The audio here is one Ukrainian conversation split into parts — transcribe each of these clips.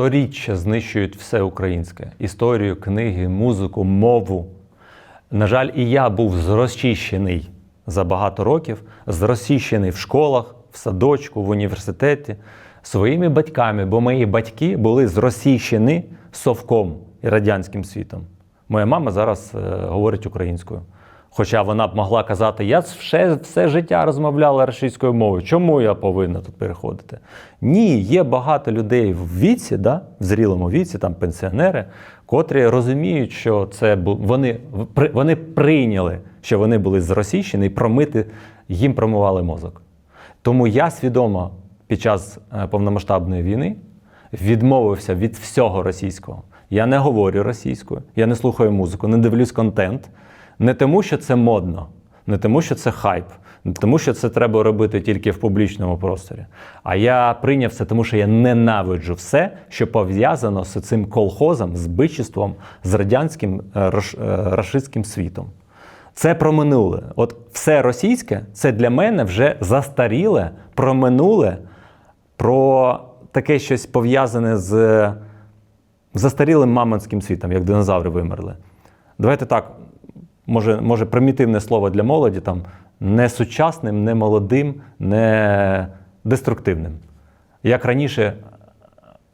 сторіччя знищують все українське: історію, книги, музику, мову. На жаль, і я був зрозчищений за багато років, зрозчищений в школах, в садочку, в університеті своїми батьками, бо мої батьки були зросійщені совком і радянським світом. Моя мама зараз е, говорить українською. Хоча вона б могла казати, я все, все життя розмовляла російською мовою. Чому я повинна тут переходити? Ні, є багато людей в віці, да, в зрілому віці, там пенсіонери, котрі розуміють, що це вони, вони прийняли, що вони були зросійщені і промити, їм промивали мозок. Тому я свідомо під час е, повномасштабної війни відмовився від всього російського. Я не говорю російською, я не слухаю музику, не дивлюсь контент. Не тому, що це модно, не тому, що це хайп, не тому, що це треба робити тільки в публічному просторі. А я прийняв це, тому що я ненавиджу все, що пов'язано з цим колхозом, з бичеством, з радянським е, рош- е, рашистським світом. Це про минуле. От все російське це для мене вже застаріле, про минуле, про таке щось пов'язане з застарілим мамонським світом, як динозаври вимерли. Давайте так, може, може примітивне слово для молоді, там, не сучасним, не молодим, не деструктивним. Як раніше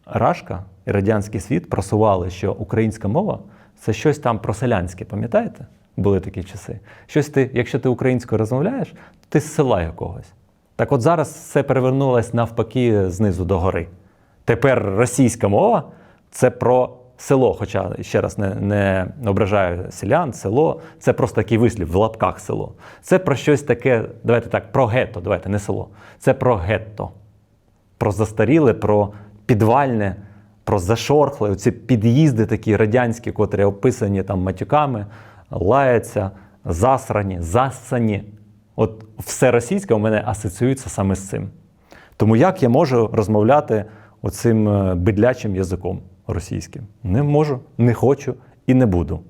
Рашка і радянський світ просували, що українська мова це щось там проселянське, пам'ятаєте? Були такі часи. Щось ти, якщо ти українською розмовляєш, то ти з села якогось. Так от зараз все перевернулось навпаки знизу до гори. Тепер російська мова це про село, хоча ще раз не, не ображаю селян, село це просто такий вислів в лапках село. Це про щось таке, давайте так, про гетто, давайте не село. Це про гетто про застаріле, про підвальне, про зашорхле, оці під'їзди такі радянські, котрі описані там матюками, лаяться, засрані, засані. От все російське у мене асоціюється саме з цим. Тому як я можу розмовляти оцим е, бидлячим язиком російським? Не можу, не хочу і не буду.